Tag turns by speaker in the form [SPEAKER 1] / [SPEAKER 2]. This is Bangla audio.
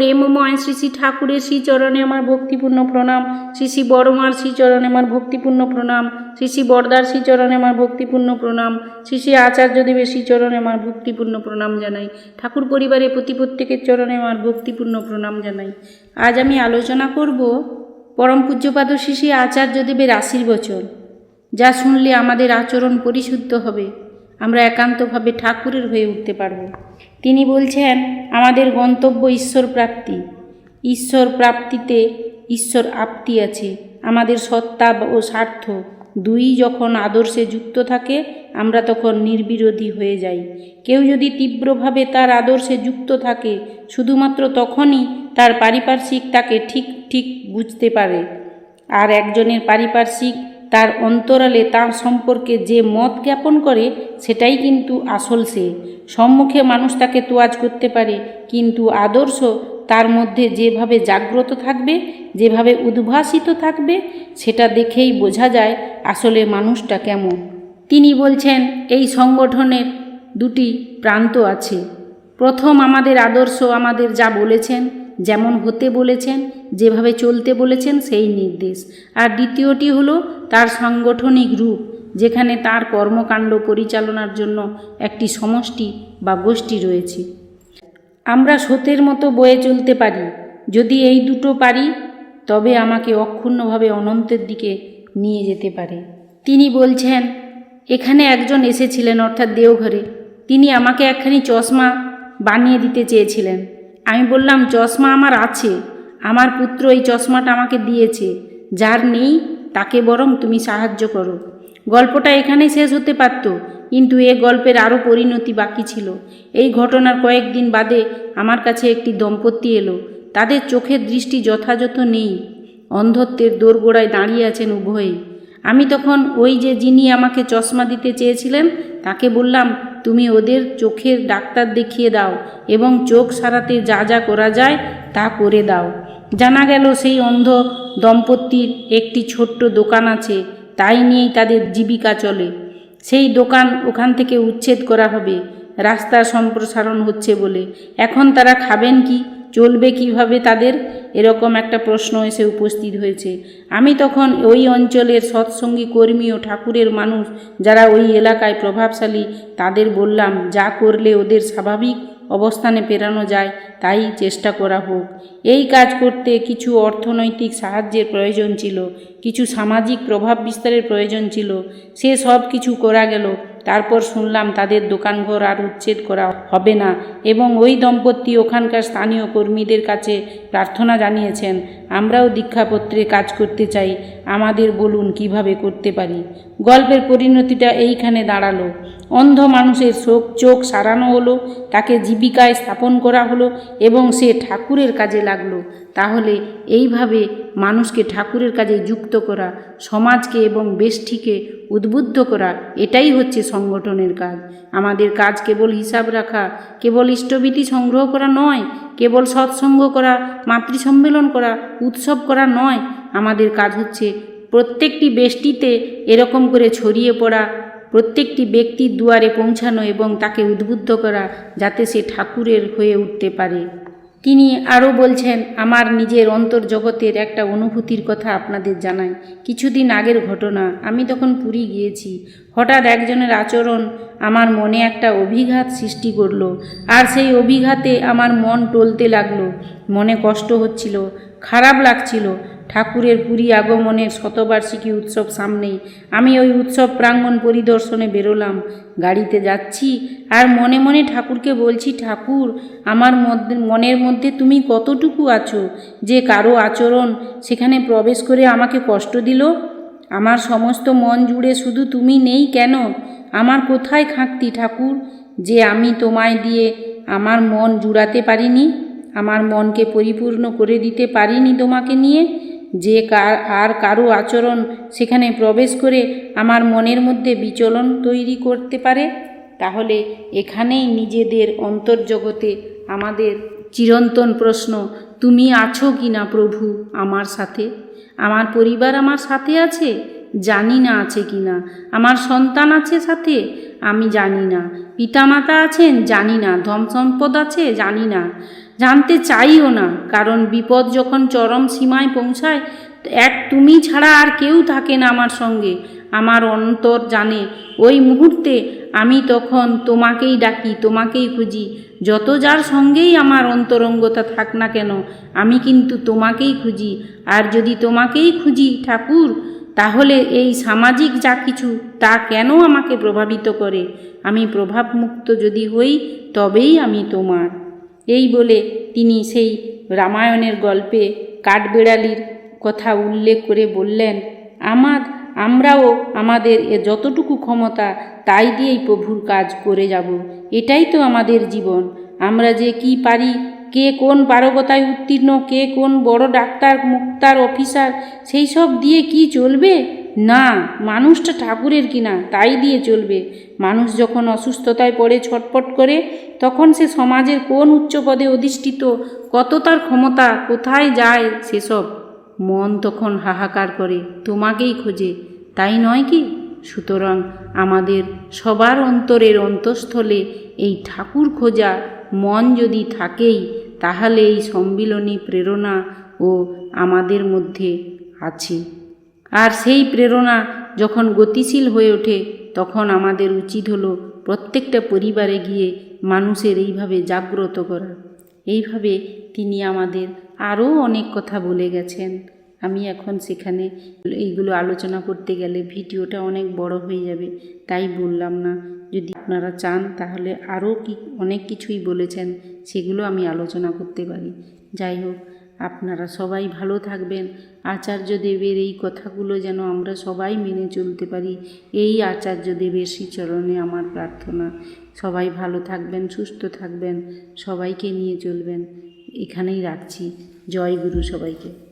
[SPEAKER 1] প্রেমময় শ্রী শ্রী ঠাকুরের শ্রীচরণে আমার ভক্তিপূর্ণ প্রণাম। শ্রী শ্রী বড়মার শ্রীচরণে আমার ভক্তিপূর্ণ প্রণাম। শ্রী শ্রী বরদার শ্রীচরণে আমার ভক্তিপূর্ণ প্রণাম। শ্রী শ্রী আচার্যদেবের শ্রীচরণে আমার ভক্তিপূর্ণ প্রণাম জানাই। ঠাকুর পরিবারের প্রতি প্রত্যেকের চরণে আমার ভক্তিপূর্ণ প্রণাম জানাই। আজ আমি আলোচনা করব পরম পূজ্যপাদ শ্রী শ্রী আচার্যদেবের আশীর্বচন, যা শুনলে আমাদের আচরণ পরিশুদ্ধ হবে। আমরা একান্তভাবে ঠাকুরের হয়ে উঠতে পারব। তিনি বলছেন, আমাদের গন্তব্য ঈশ্বর প্রাপ্তি। ঈশ্বর প্রাপ্তিতে ঈশ্বর আপ্তি আছে। আমাদের সত্তা ও স্বার্থ দুই যখন আদর্শে যুক্ত থাকে, আমরা তখন নির্বিরোধী হয়ে যাই। কেউ যদি তীব্রভাবে তার আদর্শে যুক্ত থাকে, শুধুমাত্র তখনই তার পারিপার্শ্বিক তাকে ঠিক ঠিক বুঝতে পারে। আর একজনের পারিপার্শ্বিক তার অন্তরালে তার সম্পর্কে যে মত জ্ঞাপন করে, সেটাই কিন্তু আসল সে। সম্মুখে মানুষ তাকে তোয়াজ করতে পারে, কিন্তু আদর্শ তার মধ্যে যেভাবে জাগ্রত থাকবে, যেভাবে উদ্ভাসিত থাকবে, সেটা দেখেই বোঝা যায় আসলে মানুষটা কেমন। তিনি বলছেন, এই সংগঠনের দুটি প্রান্ত আছে। প্রথম আমাদের আদর্শ আমাদের যা বলেছেন যেমন হতে বলেছেন, যেভাবে চলতে বলেছেন সেই নির্দেশ। আর দ্বিতীয়টি হলো তার সাংগঠনিক রূপ, যেখানে তার কর্মকাণ্ড পরিচালনার জন্য একটি সমষ্টি বা গোষ্ঠী রয়েছে। আমরা স্রোতের মতো বয়ে চলতে পারি। যদি এই দুটো পারি, তবে আমাকে অক্ষুণ্ণভাবে অনন্তের দিকে নিয়ে যেতে পারে। তিনি বলছেন, এখানে একজন এসেছিলেন, অর্থাৎ দেওঘরে। তিনি আমাকে একখানি চশমা বানিয়ে দিতে চেয়েছিলেন। আমি বললাম, চশমা আমার আছে। আমার পুত্র এই চশমাটা আমাকে দিয়েছে। যার নেই, তাকে বরং তুমি সাহায্য করো। গল্পটা এখানে শেষ হতে পারত, কিন্তু এ গল্পের আরও পরিণতি বাকি ছিল। এই ঘটনার কয়েকদিন বাদে আমার কাছে একটি দম্পতি এলো। তাদের চোখের দৃষ্টি যথাযথ নেই। অন্ধত্বের দোরগোড়ায় দাঁড়িয়ে আছেন উভয়ে আমি তখন ওই যে যিনি আমাকে চশমা দিতে চেয়েছিলেন, তাকে বললাম তুমি ওদের চোখের ডাক্তার দেখিয়ে দাও এবং চোখ সারাতে যা যা করা যায় তা করে দাও। জানা গেল সেই অন্ধ দম্পতির একটি ছোট্ট দোকান আছে, তাই নিয়েই তাদের জীবিকা চলে। সেই দোকান ওখান থেকে উচ্ছেদ করা হবে। রাস্তার সম্প্রসারণ হচ্ছে বলে। এখন তারা খাবেন কি? চলবে কীভাবে তাদের? এরকম একটা প্রশ্ন এসে উপস্থিত হয়েছে। আমি তখন ওই অঞ্চলের সৎসঙ্গী কর্মী ও ঠাকুরের মানুষ যারা ওই এলাকায় প্রভাবশালী, তাদের বললাম, যা করলে ওদের স্বাভাবিক অবস্থানে পেরানো যায়, তাই চেষ্টা করা হোক। এই কাজ করতে কিছু অর্থনৈতিক সাহায্যের প্রয়োজন ছিল, কিছু সামাজিক প্রভাব বিস্তারের প্রয়োজন ছিল। সে সব কিছু করা গেল। তারপর শুনলাম তাদের দোকানঘর আর উচ্ছেদ করা হবে না এবং ওই দম্পতি ওখানকার স্থানীয় কর্মীদের কাছে প্রার্থনা জানিয়েছেন, আমরাও দীক্ষাপত্রে কাজ করতে চাই, আমাদের বলুন কীভাবে করতে পারি? গল্পের পরিণতিটা এইখানে দাঁড়াল। অন্ধ মানুষের শোক, চোখ সারানো হলো, তাকে জীবিকায় স্থাপন করা হলো এবং সে ঠাকুরের কাজে লাগল। তাহলে এইভাবে মানুষকে ঠাকুরের কাজে যুক্ত করা, সমাজকে এবং বেষ্টিকে উদ্বুদ্ধ করা, এটাই হচ্ছে সংগঠনের কাজ। আমাদের কাজ কেবল হিসাব রাখা, কেবল ইষ্টভীতি সংগ্রহ করা নয়, কেবল সৎসঙ্গ করা, মাতৃসম্মেলন করা, উৎসব করা নয়, আমাদের কাজ হচ্ছে প্রত্যেকটি বেষ্টিতে এরকম করে ছড়িয়ে পড়া, প্রত্যেকটি ব্যক্তির দুয়ারে পৌঁছানো এবং তাকে উদ্বুদ্ধ করা, যাতে সে ঠাকুরের হয়ে উঠতে পারে। তিনি আরও বলছেন, আমার নিজের অন্তর্জগতের একটা অনুভূতির কথা আপনাদের জানাই। কিছুদিন আগের ঘটনা, আমি তখন পুরী গিয়েছি। হঠাৎ একজনের আচরণ আমার মনে একটা অভিঘাত সৃষ্টি করল, আর সেই অভিঘাতে আমার মন টলতে লাগল। মনে কষ্ট হচ্ছিল, খারাপ লাগছিল ঠাকুরের পুরী আগমনের শতবার্ষিকী উৎসব সামনেই। আমি ওই উৎসব প্রাঙ্গণ পরিদর্শনে বেরোলাম, গাড়িতে যাচ্ছি আর মনে মনে ঠাকুরকে বলছি, ঠাকুর, আমার মধ্যে, মনের মধ্যে তুমি কতটুকু আছো? যে কারও আচরণ সেখানে প্রবেশ করে আমাকে কষ্ট দিল? আমার সমস্ত মন জুড়ে শুধু তুমি নেই কেন? আমার কোথায় খাঁকতি ঠাকুর যে আমি তোমায় দিয়ে আমার মন জুড়াতে পারিনি? আমার মনকে পরিপূর্ণ করে দিতে পারিনি তোমাকে নিয়ে? যে কার, আর কারও আচরণ সেখানে প্রবেশ করে আমার মনের মধ্যে বিচলন তৈরি করতে পারে, তাহলে এখানেই নিজেদের অন্তর্জগতে আমাদের চিরন্তন প্রশ্ন, তুমি আছো কি না প্রভু আমার সাথে? আমার পরিবার আমার সাথে আছে? জানি না আছে কি না? আমার সন্তান আছে সাথে? আমি জানি না। পিতামাতা আছেন? জানি না। ধন সম্পদ আছে? জানি না। জানতে চাইও না, কারণ বিপদ যখন চরম সীমায় পৌঁছায়, এক তুমি ছাড়া আর কেউ থাকে না আমার সঙ্গে। আমার অন্তর জানে, ওই মুহূর্তে আমি তখন তোমাকেই ডাকি, তোমাকেই খুঁজি। যত যার সঙ্গেই আমার অন্তরঙ্গতা থাক না কেন, আমি কিন্তু তোমাকেই খুঁজি। আর যদি তোমাকেই খুঁজি ঠাকুর, তাহলে এই সামাজিক যা কিছু, তা কেন আমাকে প্রভাবিত করে? আমি প্রভাবমুক্ত যদি হই, তবেই আমি তোমার। এই বলে তিনি সেই রামায়ণের গল্পে কাঠবেড়ালির কথা উল্লেখ করে বললেন আমার আমরাও আমাদের এ যতটুকু ক্ষমতা তাই দিয়েই প্রভুর কাজ করে যাব। এটাই তো আমাদের জীবন। আমরা যে কি পারি, কে কোন পারগতায় উত্তীর্ণ, কে কোন বড় ডাক্তার, মুক্তার, অফিসার, সেই সব দিয়ে কি চলবে? না, মানুষটা ঠাকুরের কিনা, তাই দিয়ে চলবে। মানুষ যখন অসুস্থতায় পড়ে ছটপট করে, তখন সে সমাজের কোন উচ্চ পদে অধিষ্ঠিত, কত তার ক্ষমতা, কোথায় যায় সেসব? মন তখন হাহাকার করে, তোমাকেই খোঁজে। তাই নয় কি? সুতরাং আমাদের সবার অন্তরের অন্তঃস্থলে এই ঠাকুর খোঁজা মন যদি থাকেই, তাহলে এই সম্মিলনী প্রেরণা ও আমাদের মধ্যে আছে। আর সেই প্রেরণা যখন গতিশীল হয়ে ওঠে, তখন আমাদের উচিত হলো প্রত্যেকটা পরিবারে গিয়ে মানুষের এইভাবে জাগ্রত করা। এইভাবে তিনি আমাদের আরও অনেক কথা বলে গেছেন। আমি এখন সেখানে এইগুলো আলোচনা করতে গেলে ভিডিওটা অনেক বড় হয়ে যাবে, তাই বললাম না। যদি আপনারা চান, তাহলে আরও কি, অনেক কিছুই বলেছেন, সেগুলো আমি আলোচনা করতে পারি। যাই হোক আপনারা সবাই ভালো থাকবেন। আচার্য দেবের এই কথাগুলো যেন আমরা সবাই মেনে চলতে পারি। এই আচার্য দেবের শ্রীচরণে আমার প্রার্থনা। সবাই ভালো থাকবেন, সুস্থ থাকবেন, সবাইকে নিয়ে চলবেন। এখানেই রাখছি। জয় গুরু সবাইকে।